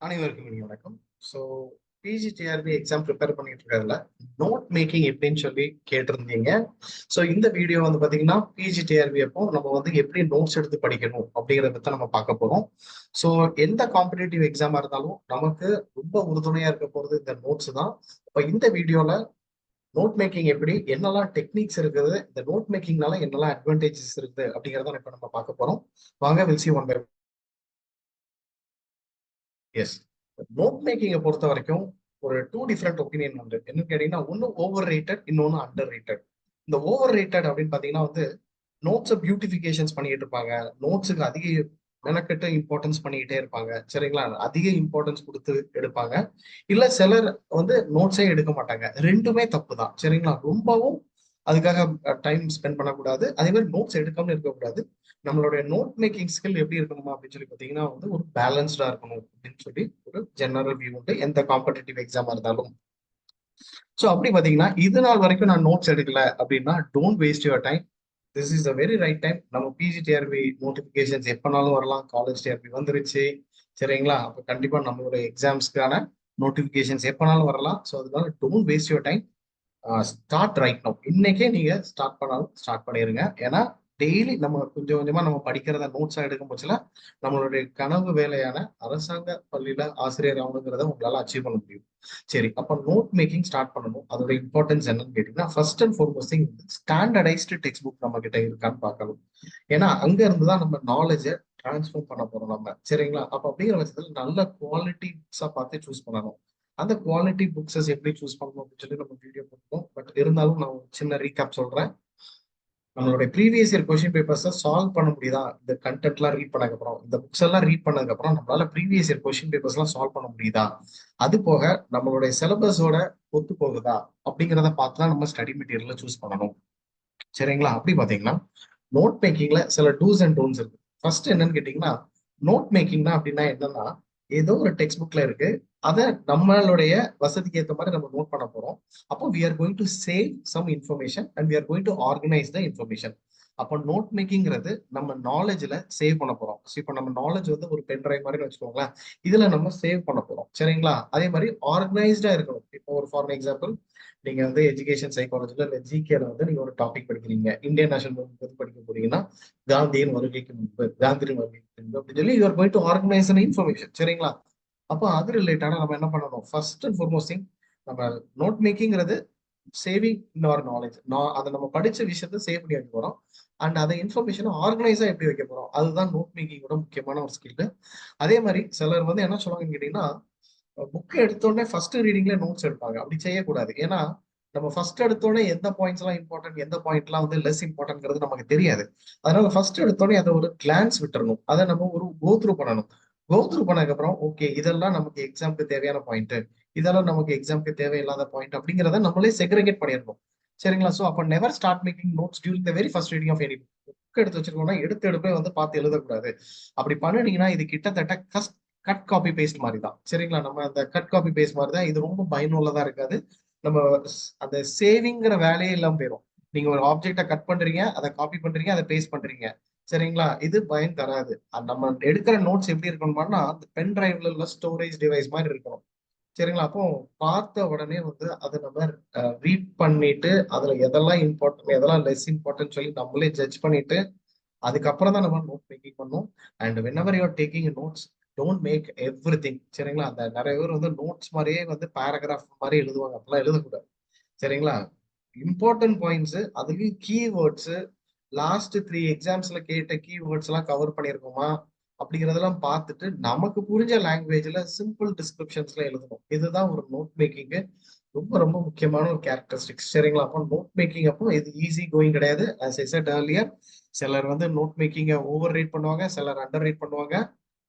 அனைவருக்கும் இனி வணக்கம். ஸோ பிஜிடிஆர்பி எக்ஸாம் ப்ரிப்பேர் பண்ணிட்டு இருக்கிறதுல நோட் மேக்கிங் எப்படின்னு சொல்லி கேட்டிருந்தீங்க. ஸோ இந்த வீடியோ வந்து பார்த்தீங்கன்னா பிஜிடிஆர்பி அப்போ நம்ம வந்து எப்படி நோட்ஸ் எடுத்து படிக்கணும் அப்படிங்கிறத பற்றி நம்ம பார்க்க போகிறோம் ஸோ எந்த காம்படிட்டிவ் எக்ஸாமாக இருந்தாலும் நமக்கு ரொம்ப உறுதுணையாக இருக்க போகிறது இந்த நோட்ஸ் தான். இப்போ இந்த வீடியோவில் நோட் மேக்கிங் எப்படி என்னெல்லாம் டெக்னிக்ஸ் இருக்குது இந்த நோட் மேக்கிங்னால என்னெல்லாம் அட்வான்டேஜஸ் இருக்குது அப்படிங்கிறத இப்போ நம்ம பார்க்க போகிறோம் வாங்க will see one by S note மேக்கிங்கை பொறுத்த வரைக்கும் ஒரு டூ டிஃப்ரெண்ட் ஒப்பீனியன் உண்டு. என்னன்னு கேட்டீங்கன்னா ஒன்று ஓவர் ரேட்டட் இன்னொன்று அண்டர் ரேட்டட் இந்த ஓவர் ரேட்டட் அப்படின்னு பார்த்தீங்கன்னா வந்து நோட்ஸை பியூட்டிஃபிகேஷன்ஸ் பண்ணிட்டு இருப்பாங்க. நோட்ஸுக்கு அதிக மெனக்கெட்டு இம்பார்ட்டன்ஸ் பண்ணிக்கிட்டே இருப்பாங்க. சரிங்களா? அதிக இம்பார்ட்டன்ஸ் கொடுத்து எடுப்பாங்க. இல்லை சிலர் வந்து நோட்ஸே எடுக்க மாட்டாங்க. ரெண்டுமே தப்பு தான் சரிங்களா? ரொம்பவும் அதுக்காக டைம் ஸ்பெண்ட் பண்ணக்கூடாது. அதே மாதிரி நோட்ஸ் எடுக்காம இருக்கக்கூடாது. நம்மளுடைய நோட் மேக்கிங் ஸ்கில் எப்படி இருக்கணுமா அப்படின்னு சொல்லி பார்த்தீங்கன்னா வந்து ஒரு பேலன்ஸ்டா இருக்கணும் அப்படின்னு சொல்லி ஒரு ஜெனரல் வியூ உண்டு. எந்த காம்படிட்டிவ் எக்ஸாமா இருந்தாலும். ஸோ அப்படி பார்த்தீங்கன்னா இது நாள் வரைக்கும் நான் நோட்ஸ் எடுக்கல அப்படின்னா don't waste your time this is a very right time நம்ம பிஜிடிஆர்பி நோட்டிஃபிகேஷன்ஸ் எப்போனாலும் வரலாம். காலேஜ் டிஆர்பி வந்துருச்சு. சரிங்களா? அப்போ கண்டிப்பாக நம்மளோட எக்ஸாம்ஸ்க்கான நோட்டிஃபிகேஷன்ஸ் எப்போனாலும் வரலாம். ஸோ அதனால don't waste your time start right now இன்னைக்கே நீங்க ஸ்டார்ட் பண்ணாலும் ஸ்டார்ட் பண்ணிருங்க. ஏன்னா டெய்லி நம்ம கொஞ்சம் கொஞ்சமா நம்ம படிக்கிறத நோட்ஸா எடுக்கும் பட்சத்துல நம்மளுடைய கனவு வேலையான அரசாங்க பள்ளியில ஆசிரியர் ஆகணுங்கிறத உங்களால அச்சீவ் பண்ண முடியும். சரி அப்ப நோட் மேக்கிங் ஸ்டார்ட் பண்ணணும். அதோட இம்பார்ட்டன்ஸ் என்னன்னு கேட்டீங்கன்னா first and foremost thing standardised text book நம்ம கிட்ட இருக்கான்னு பார்க்கணும். ஏன்னா அங்க இருந்துதான் நம்ம நாலேஜை டிரான்ஸ்ஃபார்ம் பண்ண போறோம் நம்ம. சரிங்களா? அப்ப அப்படிங்கிற பட்சத்துல நல்ல குவாலிட்டிஸா பார்த்து சூஸ் பண்ணணும். அந்த குவாலிட்டி புக்ஸஸ் எப்படி சூஸ் பண்ணணும் அப்படின்னு சொல்லி நம்ம வீடியோ போட்டுருக்கோம் பட் இருந்தாலும் நான் சின்ன ரீகேப் சொல்றேன். நம்மளுடைய ப்ரீவியஸ் இயர் கொஸ்டின் பேப்பர்ஸை சால்வ் பண்ண முடியுதா? இந்த கண்டென்ட்லாம் ரீட் பண்ணதுக்கப்புறம் இந்த புக்ஸ் எல்லாம் ரீட் பண்ணதுக்கப்புறம் நம்மளால ப்ரீவியஸ் இயர் கொஸ்டின் பேப்பர்ஸ்லாம் சால்வ் பண்ண முடியுதா? அது போக நம்மளுடைய சிலபஸோட ஒத்து போகுதா? அப்படிங்கிறத பார்த்து தான் நம்ம ஸ்டடி மெட்டீரியலை சூஸ் பண்ணணும். சரிங்களா? அப்படி பார்த்தீங்கன்னா நோட் மேக்கிங்ல சில டூஸ் அண்ட் டோன்ஸ் இருக்கு. ஃபர்ஸ்ட் என்னன்னு கேட்டீங்கன்னா நோட் மேக்கிங்னா அப்படின்னா என்னன்னா ஏதோ ஒரு டெக்ஸ்ட் புக்ல இருக்கு. அதை நம்மளுடைய வசதிக்கு ஏற்ற மாதிரி நம்ம நோட் பண்ண போறோம். அப்போ we are going to save some information and we are going to organise the information அப்போ நோட் மேக்கிங்கிறது நம்ம நாலேஜில் சேவ் பண்ண போகிறோம் ஸோ இப்போ நம்ம நாலேஜ் வந்து ஒரு பென் ட்ரைவ் மாதிரி வச்சுக்கோங்களேன். இதில் நம்ம சேவ் பண்ண போகிறோம் சரிங்களா? அதே மாதிரி ஆர்கனைஸ்டாக இருக்கணும். இப்போ ஒரு ஃபார் எக்ஸாம்பிள் நீங்கள் வந்து எஜுகேஷன் சைக்காலஜியில் இல்லை ஜிகேல வந்து நீங்கள் ஒரு டாபிக் படிக்கிறீங்க. இந்தியன் நேஷனல் வந்து படிக்க போறீங்கன்னா காந்தியின் வருகைக்கு முன்பு காந்தியின் வருகை அப்படின்னு சொல்லி you're going to organise information சரிங்களா? அப்போ அது ரிலேட்டடா நம்ம என்ன பண்ணணும்? ஃபர்ஸ்ட் அண்ட் ஃபார்மோஸ்ட் திங் நம்ம நோட் மேக்கிங்கிறது சேவிங் இன் அவர் நாலேஜ் நான் அதை நம்ம படிச்ச விஷயத்த சேவ் பண்ணி வைக்க போறோம். அண்ட் அதை இன்ஃபர்மேஷனை ஆர்கனைஸா எப்படி வைக்க போறோம்? அதுதான் நோட் மேக்கிங்கோட முக்கியமான ஒரு ஸ்கில் அதே மாதிரி சிலர் வந்து என்ன சொல்லுவாங்கன்னு கேட்டீங்கன்னா புக் எடுத்தோடனே ஃபர்ஸ்ட் ரீடிங்ல நோட்ஸ் எடுப்பாங்க. அப்படி செய்யக்கூடாது. ஏன்னா நம்ம ஃபர்ஸ்ட் எடுத்தோடனே எந்த பாயிண்ட்ஸ் எல்லாம் இம்பார்ட்டன்ட் எந்த பாயிண்ட்லாம் வந்து லெஸ் இம்பார்ட்டன்ட்ங்கிறது நமக்கு தெரியாது. அதனால ஃபர்ஸ்ட் எடுத்தோடனே அதை ஒரு கிளான்ஸ் விட்டுறணும். அதை நம்ம ஒரு கோத்ரூ பண்ணணும். கோத்ரூ பண்ணதுக்கப்புறம் பண்ணதுக்கு அப்புறம் ஓகே இதெல்லாம் நமக்கு எக்ஸாம்க்கு தேவையான பாயிண்ட் இதெல்லாம் நமக்கு எக்ஸாம்க்கு தேவையில்லாத பாயிண்ட் அப்படிங்கிறத நம்மளே செக்ரிகேட் பண்ணிடணும். சரிங்களா? ஸோ அப்போ never start making notes during the very first reading of any book எடுத்து வச்சிருக்கோம்னா எடுத்து எடுப்பே வந்து பார்த்து எழுதக்கூடாது. அப்படி பண்ணினீங்கன்னா இது கிட்டத்தட்ட கஸ்ட் கட் காப்பி பேஸ்ட் மாதிரி தான் சரிங்களா? நம்ம அந்த கட் காப்பி பேஸ்ட் மாதிரி தான் இது ரொம்ப பயனுள்ளதா இருக்காது. நம்ம அந்த சேவிங்கிற வேலையே இல்லாம போயிடும் நீங்க ஒரு ஆப்ஜெக்டை கட் பண்றீங்க அதை காப்பி பண்றீங்க அதை பேஸ்ட் பண்றீங்க. சரிங்களா? இது பயன் தராது. நம்ம எடுக்கிற நோட்ஸ் எப்படி இருக்கணும்னா அந்த பென் டிரைவ்ல உள்ள ஸ்டோரேஜ் டிவைஸ் மாதிரி இருக்கணும். சரிங்களா? அப்போ பார்த்த உடனே வந்து அதை நம்ம ரீட் பண்ணிட்டு அதுல எதெல்லாம் இம்பார்ட்டன்ட் எதெல்லாம் லெஸ் இம்பார்ட்டன்ட் சொல்லி நம்மளே ஜட்ஜ் பண்ணிட்டு அதுக்கப்புறம் தான் நம்ம நோட் மேக்கிங் பண்ணும். And whenever you're taking notes don't make everything சரிங்களா? அந்த நிறைய பேர் வந்து நோட்ஸ் மாதிரியே வந்து பேராகிராஃப் மாதிரி எழுதுவாங்க. அப்பெல்லாம் எழுதக்கூடாது. சரிங்களா? இம்பார்ட்டன்ட் பாயிண்ட்ஸ் அதுலயும் கீவேர்ட்ஸ் லாஸ்ட் த்ரீ எக்ஸாம்ஸ்ல கேட்ட கீவேர்ட்ஸ் எல்லாம் கவர் பண்ணியிருக்கோமா? அப்படிங்கிறதெல்லாம் பார்த்துட்டு நமக்கு புரிஞ்ச லாங்குவேஜ்ல சிம்பிள் டிஸ்கிரிப்ஷன்ஸ்ல எழுதணும். இதுதான் ஒரு நோட் மேக்கிங்கு ரொம்ப ரொம்ப முக்கியமான ஒரு கேரக்டரிஸ்டிக்ஸ் சரிங்களா? அப்போ நோட் மேக்கிங் அப்போ இது ஈஸி கோயிங் கிடையாது. ஆஸ் ஐ செட் ஏர்லியர் சிலர் வந்து நோட் மேக்கிங்கை ஓவர் ரேட் பண்ணுவாங்க சிலர் அண்டர் ரேட் பண்ணுவாங்க.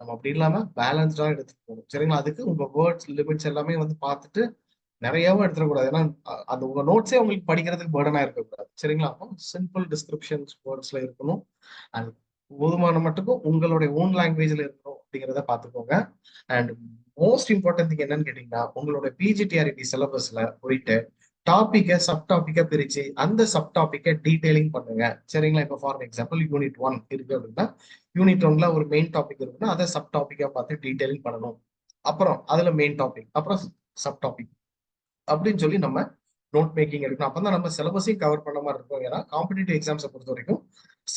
நம்ம அப்படி இல்லாம பேலன்ஸ்டா எடுத்துட்டு போகணும். சரிங்களா? அதுக்கு உங்க வேர்ட்ஸ் லிமிட்ஸ் எல்லாமே வந்து பார்த்துட்டு நிறையவும் எடுத்துடக்கூடாது ஏன்னா அந்த உங்க நோட்ஸே உங்களுக்கு படிக்கிறதுக்கு பேர்டனா இருக்கக்கூடாது. சரிங்களா? அப்போ சிம்பிள் டிஸ்கிரிப்ஷன்ஸ் வேர்ட்ஸ்ல இருக்கணும். அண்ட் போதுமான மட்டுக்கும் உங்களுடைய ஓன் லாங்குவேஜ்ல இருக்கணும் அப்படிங்கிறத பார்த்துக்கோங்க. அண்ட் மோஸ்ட் இம்பார்ட்டன்ட் திங் என்னன்னு கேட்டீங்கன்னா உங்களோட பிஜிடிஆர்பி சிலபஸ்ல போயிட்டு டாபிக்கை சப் டாபிக்கை பிரிச்சு அந்த சப் டாபிக்கை டீடைலிங் பண்ணுங்க. சரிங்களா? இப்போ ஃபார் எக்ஸாம்பிள் யூனிட் ஒன் இருக்கு அப்படின்னா யூனிட் ஒன்ல ஒரு மெயின் டாபிக் இருக்குன்னா அதை சப் டாபிக்கா பார்த்து டீடைலிங் பண்ணணும். அப்புறம் அதுல மெயின் டாபிக் அப்புறம் சப் டாபிக் அப்படின்னு சொல்லி நம்ம நோட் மேக்கிங் எடுக்கணும் அப்பதான் நம்ம சிலபஸையும் கவர் பண்ண மாதிரி இருக்கும். ஏன்னா காம்படிட்டிவ் எக்ஸாம்ஸை பொறுத்த வரைக்கும்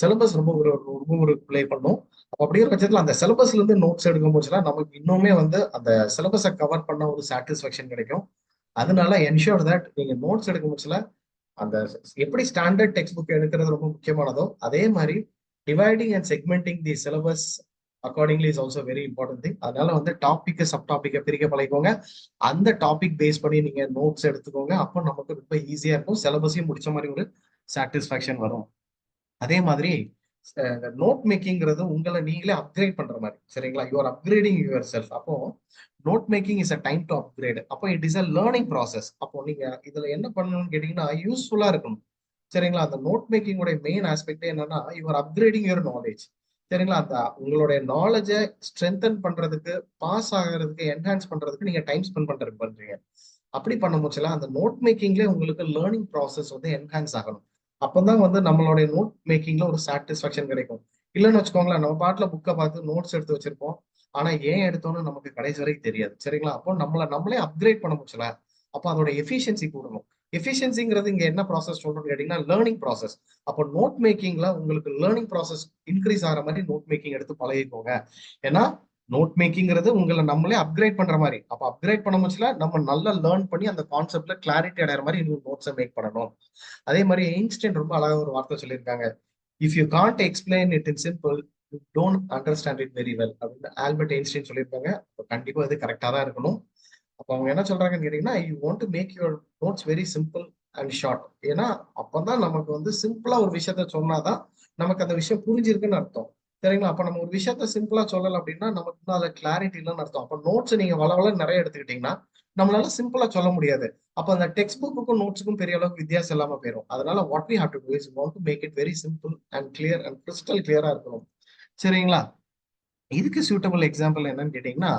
சிலபஸ் ரொம்ப ஒரு ரொம்ப ஒரு பிளே பண்ணும். அப்படிங்கிற பட்சத்துல அந்த சிலபஸ்ல இருந்து நோட்ஸ் எடுக்கும் போச்சுன்னா நமக்கு இன்னுமே வந்து அந்த சிலபஸை கவர் பண்ண ஒரு சாட்டிஸ்ஃபேக்ஷன் கிடைக்கும். அதனால என்ஷோர் தட் நீங்க நோட்ஸ் எடுக்கும் பட்சத்துல அந்த எப்படி ஸ்டாண்டர்ட் டெக்ஸ்ட் புக் எடுக்கிறது ரொம்ப முக்கியமானதோ அதே மாதிரி dividing and segmenting the syllabus accordingly is also very important thing அதனால வந்து டாபிக் சப் டாபிக்கை பிரிக்க பழகிக்கோங்க. அந்த டாபிக் பேஸ் பண்ணி நீங்க நோட்ஸ் எடுத்துக்கோங்க. அப்போ நமக்கு ரொம்ப ஈஸியா இருக்கும். சிலபஸையும் முடிச்ச மாதிரி ஒரு சாட்டிஸ்ஃபேக்ஷன் வரும். அதே மாதிரி நோட் மேக்கிங்கிறது உங்களை நீங்களே அப்கிரேட் பண்ற மாதிரி. சரிங்களா? யூஆர் அப்கிரேடிங் யுவர் செல்ஃப் அப்போ note making is a time to upgrade அப்போ it is a learning process அப்போ நீங்க இதுல என்ன பண்ணணும்னு கேட்டீங்கன்னா யூஸ்ஃபுல்லா இருக்கணும். சரிங்களா? அந்த நோட் மேக்கிங்கோட மெயின் ஆஸ்பெக்ட் என்னன்னா யுவர் அப்கிரேடிங் யுவர் நாலேஜ் சரிங்களா? அந்த உங்களுடைய நாலேஜை ஸ்ட்ரென்தன் பண்றதுக்கு பாஸ் ஆகிறதுக்கு என்ஹான்ஸ் பண்றதுக்கு நீங்க டைம் ஸ்பெண்ட் பண்றதுக்கு பண்றீங்க. அப்படி பண்ண அந்த நோட் மேக்கிங்ல உங்களுக்கு லேர்னிங் ப்ராசஸ் வந்து என்ஹான்ஸ் ஆகணும். அப்பதான் வந்து நம்மளுடைய நோட் மேக்கிங்ல ஒரு சாட்டிஸ்ஃபேக்ஷன் கிடைக்கும். இல்லைன்னு வச்சுக்கோங்களேன் நம்ம பாட்டுல புக்கை பார்த்து நோட்ஸ் எடுத்து வச்சிருப்போம். ஆனா ஏன் எடுத்தோம்னு நமக்கு கடைசி வரைக்கும் தெரியாது. சரிங்களா? அப்போ நம்மள நம்மளே அப்கிரேட் பண்ண முடியல. அப்போ அதோட எஃபிஷியன்சி கூடணும். எஃபிஷியன்சிங்கிறது இங்க என்ன ப்ராசஸ் சொல்றோம்னு கேட்டீங்கன்னா லேர்னிங் ப்ராசஸ் அப்போ நோட் மேக்கிங்ல உங்களுக்கு லேர்னிங் ப்ராசஸ் இன்க்ரீஸ் ஆகிற மாதிரி நோட் மேக்கிங் எடுத்து பழகிக்கோங்க. ஏன்னா நோட் மேக்கிங்கிறது உங்களை நம்மளே அப்கிரேட் பண்ற மாதிரி. அப்ப அப்கிரேட் பண்ண முச்சுல நம்ம நல்லா லேர்ன் பண்ணி அந்த கான்செப்ட்ல கிளாரிட்டி அடையிற மாதிரி இன்னும் நோட்ஸை மேக் பண்ணணும். அதே மாதிரி ஐன்ஸ்டைன் ரொம்ப அழகா ஒரு வார்த்தை சொல்லியிருக்காங்க. If you can't explain it in simple you don't understand it very well அப்படின்னு ஆல்பர்ட் ஐன்ஸ்டைன் சொல்லியிருக்காங்க. கண்டிப்பா இது கரெக்டா தான் இருக்கணும். அப்போ அவங்க என்ன சொல்றாங்கன்னு கேட்டீங்கன்னா you want to make your notes very simple and short ஏன்னா அப்பதான் நமக்கு வந்து சிம்பிளா ஒரு விஷயத்த சொன்னாதான் நமக்கு அந்த விஷயம் புரிஞ்சிருக்குன்னு அர்த்தம். சரிங்களா? அப்ப நம்ம ஒரு விஷயத்த சிம்பிளா சொல்லல அப்படின்னா நமக்கு இன்னும் அதில் கிளாரிட்டி இல்லைன்னு அர்த்தம். அப்ப நோட்ஸ் நீங்க வளவள நிறைய எடுத்துக்கிட்டீங்கன்னா நம்மளால சிம்பிளா சொல்ல முடியாது. அப்ப அந்த டெக்ஸ்ட் புக்குக்கும் நோட்ஸுக்கும் பெரிய அளவுக்கு வித்தியாசம் இல்லாம போயிடும் அதனால what we have to do is want to make it very simple and clear and crystal கிளியரா இருக்கணும். சரிங்களா? இதுக்கு சூட்டபிள் எக்ஸாம்பிள் என்னன்னு கேட்டீங்கன்னா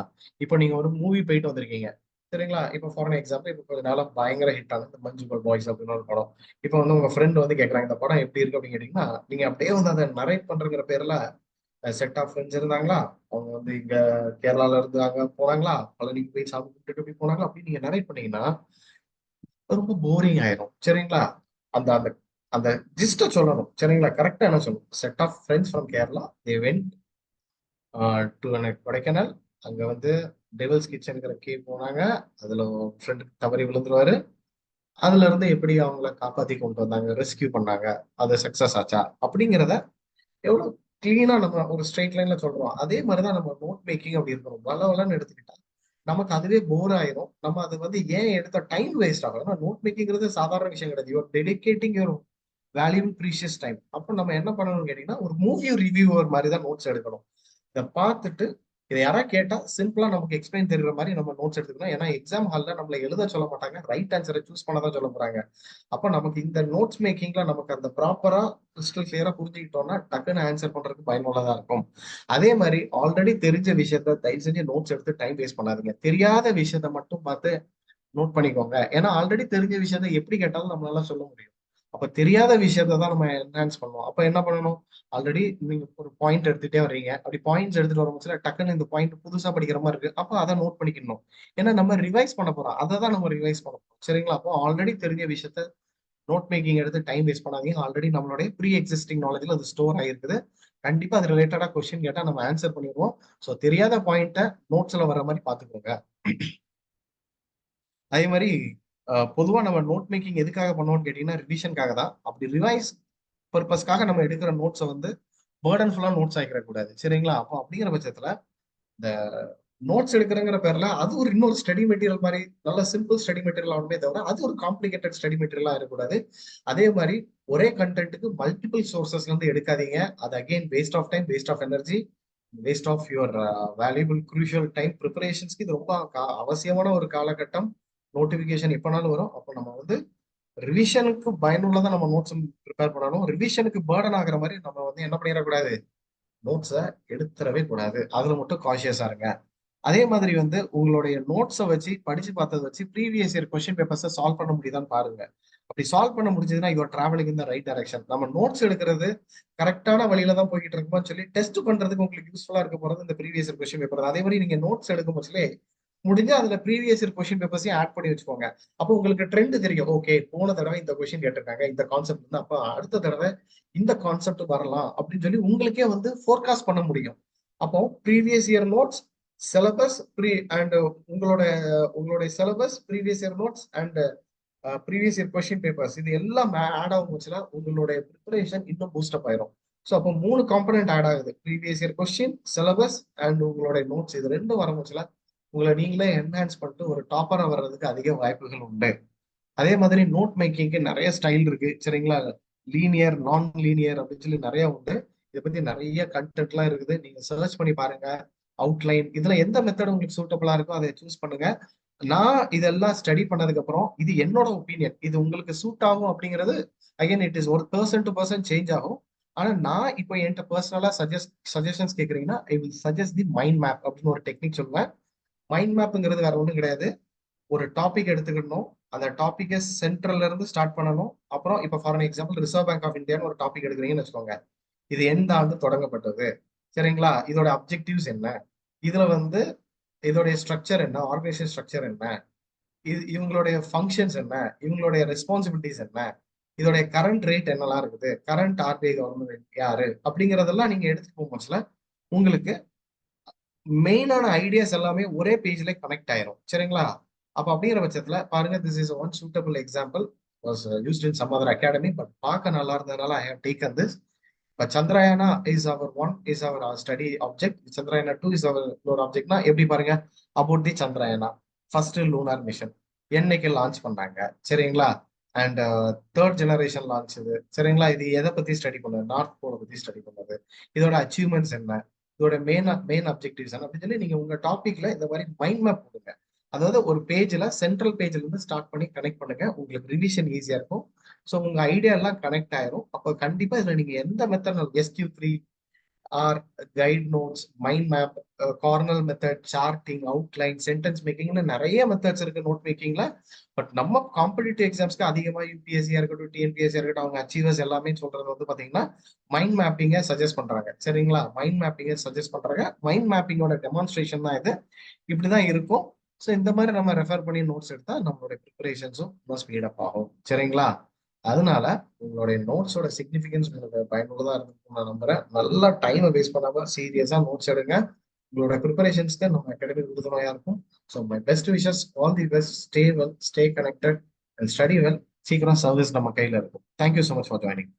இப்போ நீங்க ஒரு மூவி போயிட்டு வந்திருக்கீங்க. சரிங்களா? இப்போ ஃபார் எக்ஸாம்பிள் இப்போ கொஞ்ச நாளா பயங்கர ஹிட் ஆனது இந்த மஞ்சுபல் பாய்ஸ் அப்படின்னு ஒரு படம். இப்போ வந்து உங்க ஃப்ரெண்ட் வந்து கேட்குறாங்க இந்த படம் எப்படி இருக்கு? அப்படின்னு கேட்டீங்கன்னா நீங்க அப்படியே வந்து அதை நரேட் பண்றங்கிற பேர்ல செட் ஆஃப் ஃப்ரெண்ட்ஸ் இருந்தாங்களா அவங்க வந்து இங்க கேரளால இருந்து அங்க போனாங்களா? பழனிக்கு போய் சாமி கும்பிட்டு போய் போனாங்களா? அப்படின்னு நீங்க நரேட் பண்ணீங்கன்னா ரொம்ப போரிங் ஆயிரும். சரிங்களா? அந்த அந்த அந்த ஜிஸ்ட சொல்லணும். சரிங்களா? கரெக்டா என்ன சொல்லணும்? Set of friends from Kerala they went to Kodaikanal. அங்க வந்து டெவல்ஸ் கிச்சனுங்கிற கே போனாங்க. அதுல ஃப்ரெண்டு தவறி விழுந்துருவாரு. அதுல இருந்து எப்படி அவங்கள காப்பாத்தி கொண்டு வந்தாங்க? ரெஸ்கியூ பண்ணாங்க. அது சக்சஸ் ஆச்சா? அப்படிங்கிறத எவ்வளவு கிளீனா நம்ம ஒரு ஸ்ட்ரெயிட் லைன்ல சொல்றோம். அதே மாதிரிதான் நம்ம நோட் மேக்கிங் அப்படி இருக்கிறோம் வள வளன்னு எடுத்துக்கிட்டா நமக்கு அதுவே போர் ஆயிரும். நம்ம அது வந்து ஏன் எடுத்த டைம் வேஸ்ட் ஆகும் ஏன்னா நோட் மேக்கிங்கிறது சாதாரண விஷயம் கிடையாது. Your dedicating your valuable precious time அப்போ நம்ம என்ன பண்ணணும்னு கேட்டீங்கன்னா ஒரு மூவி ரிவ்யூவர் மாதிரி தான் நோட்ஸ் எடுக்கணும். இதை பார்த்துட்டு இதை யாராவது கேட்டா சிம்பிளா நமக்கு எக்ஸ்பிளைன் தெரியுற மாதிரி நம்ம நோட்ஸ் எடுத்துக்கணும். ஏன்னா எக்ஸாம் ஹால்ல நம்மள எழுத சொல்ல மாட்டாங்க. ரைட் ஆன்சரை சூஸ் பண்ண தான் சொல்ல போறாங்க. அப்ப நமக்கு இந்த நோட்ஸ் மேக்கிங்ல நமக்கு அந்த ப்ராப்பரா கிறிஸ்டல் கிளியரா புரிஞ்சுக்கிட்டோம்னா டக்குன்னு ஆன்சர் பண்றதுக்கு பயனுள்ளதா இருக்கும். அதே மாதிரி ஆல்ரெடி தெரிஞ்ச விஷயத்த தயவு செஞ்சு நோட்ஸ் எடுத்து டைம் வேஸ்ட் பண்ணாதீங்க. தெரியாத விஷயத்த மட்டும் பார்த்து நோட் பண்ணிக்கோங்க. ஏன்னா ஆல்ரெடி தெரிஞ்ச விஷயத்த எப்படி கேட்டாலும் நம்மளால சொல்ல முடியும். அப்ப தெரியாத விஷயத்த தான் நம்ம என்ஹான்ஸ் பண்ணுவோம். அப்ப என்ன பண்ணணும்? ஆல்ரெடி நீங்க ஒரு பாயிண்ட் எடுத்துட்டே வர்றீங்க. அப்படி பாயிண்ட்ஸ் எடுத்துட்டு வரும்போது டக்குன்னு இந்த பாயிண்ட் புதுசா படிக்கிற மாதிரி இருக்கு. அப்ப அதை நோட் பண்ணிக்கணும். ஏன்னா நம்ம ரிவைஸ் பண்ண போறோம். அதை தான் நம்ம ரிவைஸ் பண்ண போறோம். சரிங்களா? அப்போ ஆல்ரெடி தெரிஞ்ச விஷயத்த நோட் மேக்கிங் எடுத்து டைம் வேஸ்ட் பண்ணாதீங்க. ஆல்ரெடி நம்மளுடைய ப்ரீ எக்ஸிஸ்டிங் நாலேஜ்ல அது ஸ்டோர் ஆகிருக்குது கண்டிப்பா அது ரிலேட்டடா கொஸ்டின் கேட்டா நம்ம ஆன்சர் பண்ணிடுவோம். ஸோ தெரியாத பாயிண்ட்டை நோட்ஸ்ல வர மாதிரி பாத்துக்கோங்க அதே மாதிரி பொதுவாக நம்ம நோட் மேக்கிங் எதுக்காக பண்ணுவோம்னு கேட்டீங்கன்னா ரிவிஷனுக்காக தான். அப்படி ரிவைஸ் பர்பஸ்க்காக நம்ம எடுக்கிற நோட்ஸை வந்து பேர்டன் ஃபுல்லாக நோட்ஸ் ஆகிக்கிற கூடாது சரிங்களா? அப்போ அப்படிங்கிற பட்சத்தில் இந்த நோட்ஸ் எடுக்கிறங்கிற பேரில் அது ஒரு இன்னொரு ஸ்டடி மெட்டீரியல் மாதிரி நல்ல சிம்பிள் ஸ்டடி மெட்டீரியல் ஆகணுமே தவிர அது ஒரு காம்ப்ளிகேட்டட் ஸ்டடி மெட்டீரியலாக இருக்கக்கூடாது. அதே மாதிரி ஒரே கண்டென்ட்டுக்கு மல்டிபிள் சோர்சஸ்லேருந்து எடுக்காதீங்க. அது again waste of time waste of energy waste of your valuable crucial time ப்ரிப்பரேஷன்ஸ்க்கு இது ரொம்ப அவசியமான ஒரு காலகட்டம். நோட்டிபிகேஷன் எப்பனாலும் வரும். அப்போ நம்ம வந்து ரிவிஷனுக்கு பயனுள்ளதா நம்ம நோட்ஸ் ப்ரிப்பேர் பண்ணணும் ரிவிஷனுக்கு பேர்டன் ஆகிற மாதிரி நம்ம வந்து என்ன பண்ணிடக்கூடாது? நோட்ஸை எடுத்துடவே கூடாது. அதுல மட்டும் காஷியஸா இருங்க. அதே மாதிரி வந்து உங்களுடைய நோட்ஸை வச்சு படிச்சு பார்த்ததை வச்சு ப்ரீவியஸ் இயர் கொஸ்டின் பேப்பர்ஸை சால்வ் பண்ண முடியுதான்னு பாருங்க. அப்படி சால்வ் பண்ண முடிஞ்சதுன்னா யுவர் டிராவலிங் இந்த ரைட் டைரக்ஷன் நம்ம நோட்ஸ் எடுக்கிறது கரெக்டான வழியில தான் போய்கிட்டு இருக்குமோன்னு சொல்லி டெஸ்ட் பண்றதுக்கு உங்களுக்கு யூஸ்ஃபுல்லா இருக்க போறது இந்த ப்ரீவியஸ் இயர் கொஸ்டின் பேப்பர் அதே மாதிரி நீங்க நோட்ஸ் எடுக்கும் போச்சுலே முடிஞ்சு அதுல ப்ரீவியஸ் இயர் கொஸ்டின் பேப்பர்ஸையும் ஆட் பண்ணி வச்சுக்கோங்க. அப்போ உங்களுக்கு ட்ரெண்ட் தெரியும். ஓகே போன தடவை இந்த கொஸ்டின் கேட்டிருக்காங்க. இந்த கான்செப்ட் வந்து அப்போ அடுத்த தடவை இந்த கான்செப்ட் வரலாம் அப்படின்னு சொல்லி உங்களுக்கே வந்து ஃபோர்காஸ்ட் பண்ண முடியும். அப்போ previous year notes syllabus pre and உங்களோட உங்களுடைய syllabus previous year notes and previous year question papers இது எல்லாம் ஆட் ஆகும் போச்சுன்னா உங்களுடைய ப்ரிப்பரேஷன் இன்னும் பூஸ்டப் ஆயிரும். ஸோ அப்போ மூணு காம்பனண்ட் ஆட் ஆகுது. Previous year question syllabus and உங்களுடைய நோட்ஸ் இது ரெண்டும் வர போச்சுல உங்களை நீங்களே என்ஹான்ஸ் பண்ணிட்டு ஒரு டாப்பராக வர்றதுக்கு அதிக வாய்ப்புகள் உண்டு. அதே மாதிரி நோட் மேக்கிங்க்கு நிறைய ஸ்டைல் இருக்கு. சரிங்களா? லீனியர் நான் லீனியர் அப்படின்னு சொல்லி நிறைய உண்டு. இதை பத்தி நிறைய கண்டென்ட்லாம் இருக்குது. நீங்க சர்ச் பண்ணி பாருங்க. அவுட்லைன் இதுல எந்த மெத்தட் உங்களுக்கு சூட்டபிளா இருக்கோ அதை சூஸ் பண்ணுங்க. நான் இதெல்லாம் ஸ்டடி பண்ணதுக்கு அப்புறம் இது என்னோட ஒப்பீனியன் இது உங்களுக்கு சூட் ஆகும் அப்படிங்கிறது அகைன் இட் இஸ் ஒரு பர்சன் டு பர்சன் சேஞ்ச் ஆகும். ஆனா நான் இப்போ என்கிட்ட பர்சனலா suggest suggestions கேக்குறீங்கன்னா I will suggest the mind map அப்படின்னு ஒரு டெக்னிக் சொல்லுவேன். மைண்ட் மேப்புங்கிறது வேற ஒன்றும் கிடையாது. ஒரு டாபிக் எடுத்துக்கணும் அந்த டாப்பிக்கை சென்ட்ரல்ல இருந்து ஸ்டார்ட் பண்ணணும். அப்புறம் இப்போ for example Reserve Bank of இந்தியான்னு ஒரு டாபிக் எடுக்கிறீங்கன்னு வச்சுக்கோங்க. இது எந்த ஆண்டு தொடங்கப்பட்டது? சரிங்களா? இதோட அப்ஜெக்டிவ்ஸ் என்ன? இதுல வந்து இதோடைய ஸ்ட்ரக்சர் என்ன? ஆர்கனைசேஷன் ஸ்ட்ரக்சர் என்ன? இது இவங்களுடைய ஃபங்க்ஷன்ஸ் என்ன? இவங்களுடைய ரெஸ்பான்சிபிலிட்டிஸ் என்ன? இதோடைய கரண்ட் ரேட் என்னெல்லாம் இருக்குது? கரண்ட் ஆர்பிஐ கவர்மெண்ட் யாரு? அப்படிங்கறதெல்லாம் நீங்க எடுத்துட்டு போகும்போதுல உங்களுக்கு மெயினான ஐடியாஸ் எல்லாமே ஒரே பேஜ்ல கனெக்ட் ஆயிரும். சரிங்களா? அப்ப அப்படிங்கிற பட்சத்துல பாருங்க this is one suitable example was used in some other academy but பார்க்க நல்லா இருந்ததுனால I have taken this But Chandrayana is our one, is our uh, study object. Chandrayana 2 is our ஆப்ஜெக்ட்னா எப்படி பாருங்க? About the Chandrayaan first lunar mission என்னைக்கு launch பண்ணாங்க? சரிங்களா? And third generation launch இது. சரிங்களா? இது எதை பத்தி ஸ்டடி பண்ணது? நார்த் போலை பத்தி ஸ்டடி பண்ணது. இதோட அச்சீவ்மெண்ட்ஸ் என்ன? இதோட மெயின் மெயின் அப்ஜெக்டிவ்ஸ் அப்படின்னு சொல்லி நீங்க உங்க டாபிக்ல இந்த மாதிரி மைண்ட் மேப் போடுங்க. அதாவது ஒரு பேஜ்ல சென்ட்ரல் பேஜ்ல இருந்து ஸ்டார்ட் பண்ணி கனெக்ட் பண்ணுங்க. உங்களுக்கு ரிவிஷன் ஈஸியா இருக்கும். ஸோ உங்க ஐடியா எல்லாம் கனெக்ட் ஆயிரும். அப்போ கண்டிப்பா இதுல நீங்க எந்த method SQ three R guide notes mind map Cornell method charting outline sentence மேக்கிங்னு நிறைய மெத்தட்ஸ் இருக்கு நோட் மேக்கிங்ல பட் நம்ம காம்படிட்டிவ் எக்ஸாம்ஸ்க்கு அதிகமா யூபிஎஸ்சியா இருக்கட்டும் டிஎன்பிஎஸ்சியா இருக்கட்டும் அவங்க அச்சீவர்ஸ் எல்லாமே சொல்றது வந்து பாத்தீங்கன்னா மைண்ட் மேப்பிங்க சஜஸ்ட் பண்றாங்க. சரிங்களா? மைண்ட் மேப்பிங்க சஜஸ்ட் பண்றாங்க. மைண்ட் மேப்பிங்கோட டெமான்ஸ்ட்ரேஷன் தான் இது. இப்படிதான் இருக்கும். ஸோ இந்த மாதிரி நம்ம ரெஃபர் பண்ணி நோட்ஸ் எடுத்தா நம்மளுடைய ப்ரிப்பரேஷன்ஸும் இன்னும் ஸ்பீட் ஆகும். சரிங்களா? அதனால உங்களுடைய நோட்ஸோட சிக்னிஃபிகன்ஸ் உங்களுக்கு பயனுள்ளதா இருக்கும் நான் நம்புறேன். நல்லா டைமை வேஸ்ட் பண்ணாம சீரியஸா நோட்ஸ் எடுங்க. உங்களோட ப்ரிப்பரேஷன்ஸ்க்கு நம்ம அகாடமி உறுதுணையா இருக்கும். So my best wishes all the best stay well stay connected and study well சீக்கிரம் சர்வீஸ் நம்ம கையில இருக்கும். Thank you so much for joining